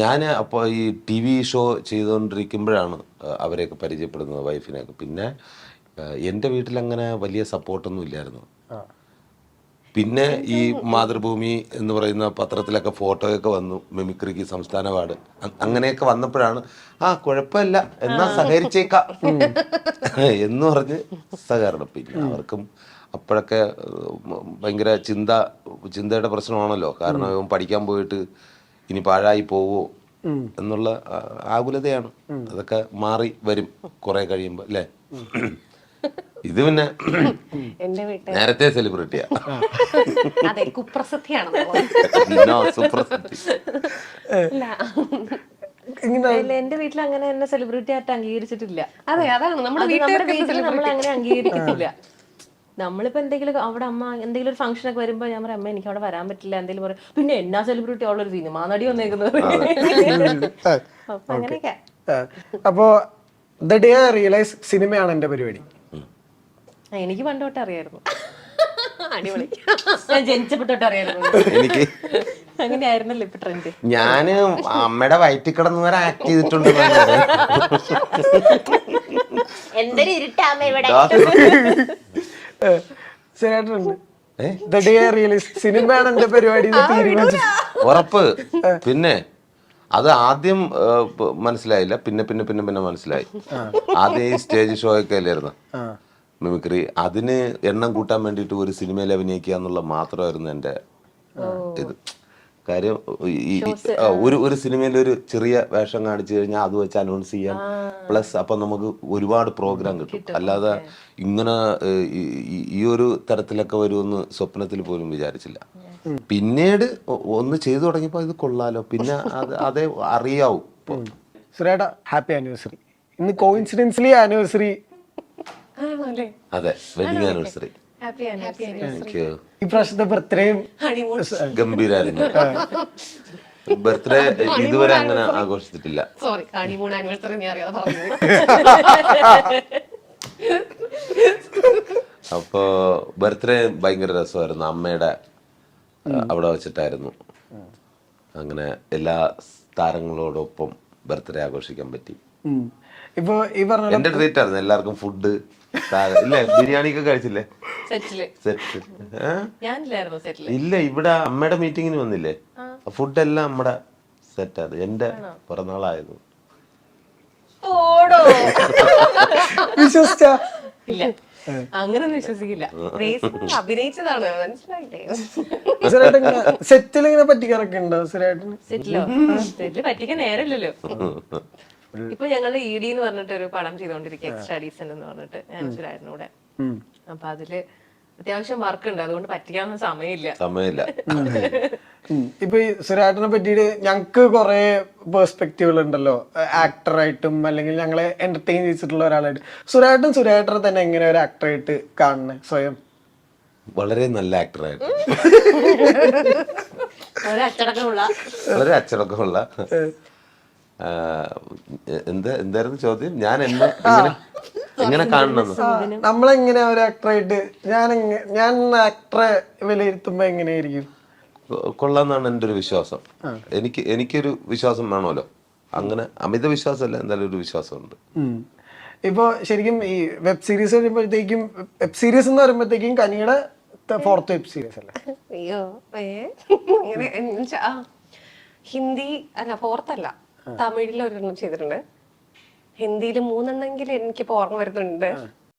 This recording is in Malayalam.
ഞാൻ അപ്പോൾ ഈ ടി വി ഷോ ചെയ്തുകൊണ്ടിരിക്കുമ്പോഴാണ് അവരെയൊക്കെ പരിചയപ്പെടുന്നത് വൈഫിനെയൊക്കെ. പിന്നെ എന്റെ വീട്ടിലങ്ങനെ വലിയ സപ്പോർട്ടൊന്നും ഇല്ലായിരുന്നു. പിന്നെ ഈ മാതൃഭൂമി എന്ന് പറയുന്ന പത്രത്തിലൊക്കെ ഫോട്ടോയൊക്കെ വന്നു മിമിക്രിക്ക് സംസ്ഥാന അവാർഡ് അങ്ങനെയൊക്കെ വന്നപ്പോഴാണ് ആ കുഴപ്പമില്ല എന്നാ സഹകരിച്ചേക്കാം. എന്ന് പറഞ്ഞ് സഹകരണം പിന്നെ അവർക്കും അപ്പോഴൊക്കെ ഭയങ്കര ചിന്ത ചിന്തയുടെ പ്രശ്നമാണല്ലോ. കാരണം പഠിക്കാൻ പോയിട്ട് ഇനി പാഴായി പോവോ എന്നുള്ള ആകുലതയാണ്. അതൊക്കെ മാറി വരും കുറെ കഴിയുമ്പോൾ അല്ലേ? ഇത് പിന്നെ എന്റെ വീട്ടിൽ നേരത്തെ സെലിബ്രിറ്റിയാ അതെ കുപ്രസിദ്ധിയാണ് എന്റെ വീട്ടിൽ അങ്ങനെ എന്നെ സെലിബ്രിറ്റി ആയിട്ട് അംഗീകരിച്ചിട്ടില്ല. അതെ. അതാണ്. നമ്മുടെ വീട്ടിൽ നമ്മൾ അങ്ങനെ അംഗീകരിക്കത്തില്ല. നമ്മളിപ്പോ എന്തെങ്കിലും അവിടെ അമ്മ എന്തെങ്കിലും ഒരു ഫംഗ്ഷൻ ഒക്കെ വരുമ്പോ ഞാൻ പറയാം അമ്മ എനിക്ക് അവിടെ വരാൻ പറ്റില്ല. എന്തെങ്കിലും പറയും. പിന്നെ എന്നാ സെലിബ്രിറ്റി ഉള്ള ഒരു സിനിമ നടി വന്നേക്കുന്നത്? അപ്പൊ അങ്ങനെയൊക്കെ. അപ്പോ ദ ഡേ റിയലൈസ് സിനിമയാണ് എന്റെ പരിപാടി. എനിക്ക് പണ്ട് തൊട്ട് അറിയായിരുന്നു. അടിപൊളി. ഞാൻ ജനിച്ചപ്പോ തൊട്ട് അറിയായിരുന്നു. എനിക്ക് അങ്ങനെയായിരുന്നല്ലോ ഇപ്പൊ ട്രെൻഡ് ഞാൻ അമ്മയുടെ വയറ്റിൽ കിടന്ന് വരെ ആക്ട് ചെയ്തിട്ടുണ്ട് എന്തൊരു ഇരുട്ടാമ്മ ഇവിടെ. ശരിയായിട്ടുണ്ട് ഏ? ദ ഡേ റിയലൈസ് സിനിമയാണ് എന്റെ പരിപാടി എന്ന് തീരുമാനിച്ചു ഉറപ്പ്. പിന്നെ അത് ആദ്യം മനസ്സിലായില്ല. പിന്നെ പിന്നെ പിന്നെ പിന്നെ മനസ്സിലായി. ആദ്യം ഈ സ്റ്റേജ് ഷോ ഒക്കെ അല്ലായിരുന്നു. മിമിക്രി. അതിന് എണ്ണം കൂട്ടാൻ വേണ്ടിയിട്ട് ഒരു സിനിമയിൽ അഭിനയിക്കുക എന്നുള്ള മാത്രമായിരുന്നു എന്റെ ഇത്. കാര്യം ഈ ഒരു ഒരു സിനിമയിൽ ഒരു ചെറിയ വേഷം കാണിച്ചു കഴിഞ്ഞാൽ അത് വെച്ച് അനൗൺസ് ചെയ്യാം പ്ലസ് അപ്പൊ നമുക്ക് ഒരുപാട് പ്രോഗ്രാം കിട്ടും. അല്ലാതെ ഇങ്ങനെ ഈ- ഒരു തരത്തിലൊക്കെ വരുമെന്ന് സ്വപ്നത്തിൽ പോലും വിചാരിച്ചില്ല. പിന്നീട് ഒന്ന് ചെയ്തു തുടങ്ങിയപ്പോൾ ഇത് കൊള്ളാലോ. പിന്നെ അത് അതേ അറിയാവും സുരേട്ട ഹാപ്പി ആനിവേഴ്സറി ഇന്ന് കോയിൻസിഡൻസ്ലി ആനിവേഴ്സറി അതെ wedding anniversary happy happy thank you ഈ പ്രാവശ്യത്തെ ബർത്ത്ഡേയും ഗംഭീരായിരുന്നു. ബർത്ത്ഡേ ഇതുവരെ അങ്ങനെ ആഘോഷിച്ചിട്ടില്ല. സോറി ഹണിമൂൺ ആനിവേഴ്സറി ഞാൻ അറിയാതെ പറഞ്ഞു. അപ്പോ ബർത്ത്ഡേ ഭയങ്കര രസമായിരുന്നു. അമ്മയുടെ അവിടെ വെച്ചിട്ടായിരുന്നു. അങ്ങനെ എല്ലാ താരങ്ങളോടൊപ്പം ബർത്ത്ഡേ ആഘോഷിക്കാൻ പറ്റി. ഇപ്പൊ ഈ പറഞ്ഞ എന്റെ ട്രീറ്റ് ആയിരുന്നു. എല്ലാവർക്കും ഫുഡ് ഇല്ലേ ബിരിയാണി ഒക്കെ കഴിച്ചില്ലേ? ഇല്ല ഇവിടെ അമ്മയുടെ മീറ്റിംഗിന് വന്നില്ലേ? ഫുഡ് എല്ലാം നമ്മുടെ സെറ്റാണ് എന്റെ പിറന്നാളായത്. ഓടോ. വിശ്വസിച്ച? ഇല്ല. അങ്ങനെ വിശ്വസിക്കില്ല. അഭിനയിച്ചതാണ്. മനസ്സിലായില്ലേ? സെറ്റിൽ ഇങ്ങനെ പറ്റിക്കാറൊക്കെ ഉണ്ടോ സെറ്റിലോ സെറ്റിൽ പറ്റിക്കാൻ നേരല്ലോ ഇപ്പൊ ഞങ്ങൾ ഇ ഡി എന്ന് പറഞ്ഞിട്ട് ഒരു പടം ചെയ്തോണ്ടിരിക്കുക എക്സ്ട്രാ ഡീസന്റ് എന്ന് പറഞ്ഞിട്ട്. ഞാൻ കൂടെ ഉം. അപ്പൊ അതിൽ അത്യാവശ്യം വർക്ക് ഉണ്ട്. അതുകൊണ്ട് പറ്റിക്കാനൊന്നും സമയമില്ല. സമയമില്ല. ഇപ്പൊ ഈ സുരാട്ടിനെ പറ്റിയിട്ട് ഞങ്ങക്ക് കുറെ പേഴ്സ്പെക്റ്റീവുകൾ ഉണ്ടല്ലോ. ആക്ടറായിട്ടും അല്ലെങ്കിൽ ഞങ്ങളെ എന്റർടൈൻ ചെയ്തിട്ടുള്ള ഒരാളായിട്ട്. സുരാട്ടും സുരാട്ടറെ തന്നെ എങ്ങനെ ഒരു ആക്ടറായിട്ട് കാണുന്നത് സ്വയം? വളരെ നല്ല ആക്ടറായിട്ട് അച്ചടക്കമുള്ള. വളരെ അച്ചടക്കമുള്ള. എന്താ എന്ത് എന്തായിരുന്നു ചോദ്യം? ഞാൻ എന്നെ എങ്ങനെ കാണണം നമ്മളെങ്ങനെ ഒരു ആക്ടറായിട്ട് ഞാൻ ഞാൻ ആക്ടറെ വിലയിരുത്തുമ്പോ എങ്ങനെയായിരിക്കും? കൊള്ളാന്നാണ് എന്റെ ഒരു വിശ്വാസം എനിക്ക് എനിക്കൊരു വിശ്വാസം വേണമല്ലോ. അങ്ങനെ അമിത വിശ്വാസമല്ല എന്തായാലും ഒരു വിശ്വാസമുണ്ട്. ഇപ്പോ ഇപ്പൊ ശരിക്കും ഈ വെബ് സീരീസ് വരുമ്പോഴത്തേക്കും വെബ് സീരീസ് എന്ന് പറയുമ്പോഴത്തേക്കും കനിയുടെ ഫോർത്ത് വെബ് സീരീസ് അല്ലേ? അയ്യോ ഹിന്ദി അല്ല ഫോർത്ത് അല്ല തമിഴിൽ ഒരെണ്ണം ചെയ്തിട്ടുണ്ട്. ഹിന്ദിയിൽ മൂന്നെണ്ണെങ്കിലും എനിക്കിപ്പോ ഓർമ്മ വരുന്നുണ്ട്.